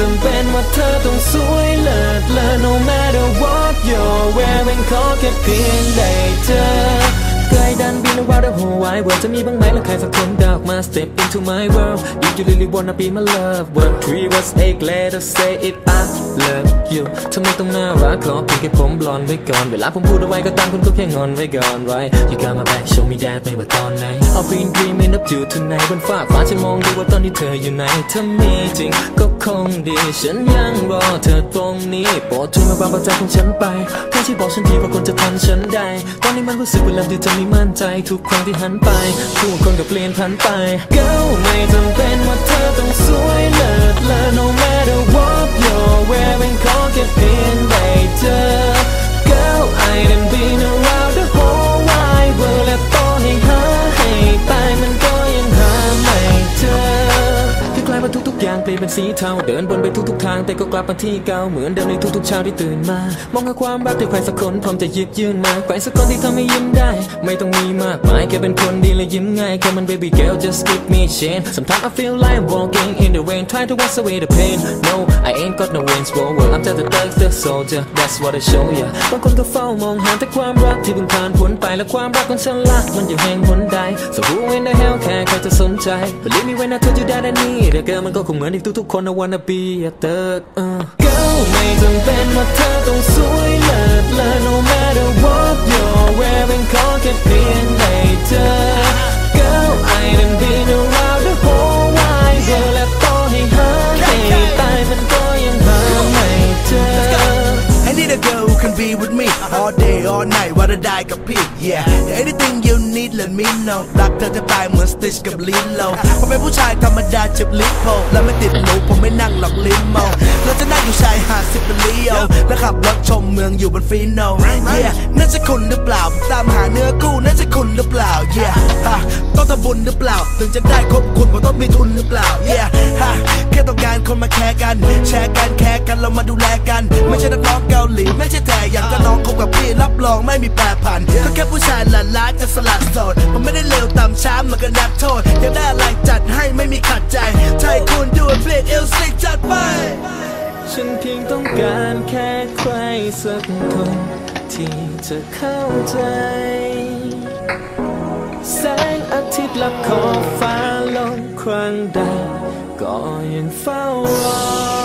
จำเป็นว่าเธอต้องสวยเลิศเลอ no matter what you're wearing ขอแค่เพียงได้เจอ กลดันบิน around the whole wide world จะมีบ้างไหมล่ะใครสักคนดอกมา step into my world if you really wanna be my love word three words eight letters say it I love you ทำไมต้องน่ารักขอเพียงแค่ผมบลอนไว้ก่อน เวลาผมพูดเอาไว้ก็ตามคุณก็แค่งอนไว้ก่อน right you got my back show me that ไม่ว่าตอนไหน I've been dreaming of you tonight บนฟ้าฟ้าฉันมองดูว่าตอนนี้เธออยู่ไหนถ้ามีจริงก็คงดีฉันยังรอเธอตรงนี้โปรดช่วยมาบังเบาใจของฉันไปแค่ที่บอกฉันทีว่าคนจะทันฉันได้ ตอนนี้มันรู้สึกเวลาที่เธอไม่มั่นใจทุกครั้งที่หันไปผู้คนก็เปลี่ยนผันไป เก้าไม่จำเป็นว่าเธอต้องสวยเลิศเลอ อย่างเปลี่ยนเป็นสีเทาเดินบนไปทุกๆทางแต่ก็กลับมาที่เก่าเหมือนเดิมในทุกๆเช้าที่ตื่นมามองหาความรักที่ใครสักคนพร้อมจะหยิบยื่นมาใครสักคนที่ทำให้ยิ้มได้ ไม่ต้องมีมากมายแค่เป็นคนดีและยิ้มง่าย Come on baby girl just give me a chance Sometimes I feel like walking in the rain try to wash away the pain No I ain't got no wings for well I'm just a thug the soldier that's what I show ya บางคนก็เฝ้ามองหาแต่ความรักที่เพิ่งผ่านพ้นไปและความรักของฉันล่ะมันอยู่แห่งหนใด So who in the hell แค่ใครจะสนใจ Believe me when I told you that I need a girl มันก็คงเหมือนที่ทุกๆคน I wanna be a thug uh. Girl ไม่จำเป็นว่าเธอต้องสวยเลิศเลอ No matter what all night ว่าจะได้กับพี่ yeah anything you need let me know รักเธอจะตายเหมือน Stitch กับลิ้นโลผมเป็นผู้ชายธรรมดาจ็บลิ้นโผล่แล้วไม่ติดหนูผมไม่นั่งหลอกลิ้นเมาเราจะนั่งอยู่ชายหาดซิปเปอร์ลีโอแล้วขับรถชมเมืองอยู่บนฟีโน yeah นั่นใช่คุณหรือเปล่าตามหาเนื้อคู่นั่นใช่คุณหรือเปล่า yeah ฮะต้องทำบุญหรือเปล่า ถึงจะได้คบคุณผมต้องมีทุนหรือเปล่า yeah ฮะแค่ต้องการคนมาแคร์กัน แชร์กันแคร์กันเรามาดูแลกัน ไม่ใช่นักร้องเกาหลีไม่ใช่แต่อยากจะน้องคบกับพี่ รองไม่มีแปรผันก็แค่ผู้ชายหลานล้านจะสลัดโสดผมไม่ได้เลวต่ำช้ามันก็นับโทษอยากได้อะไรจัดให้ไม่มีขัดใจใช่คุณดูเพลงเอลซิกจัดไป ฉันเพียงต้องการแค่ใครสักคนที่จะเข้าใจแสงอาทิตย์ลับขอบฟ้าลงครั้งใด ก็ยังเฝ้ารอ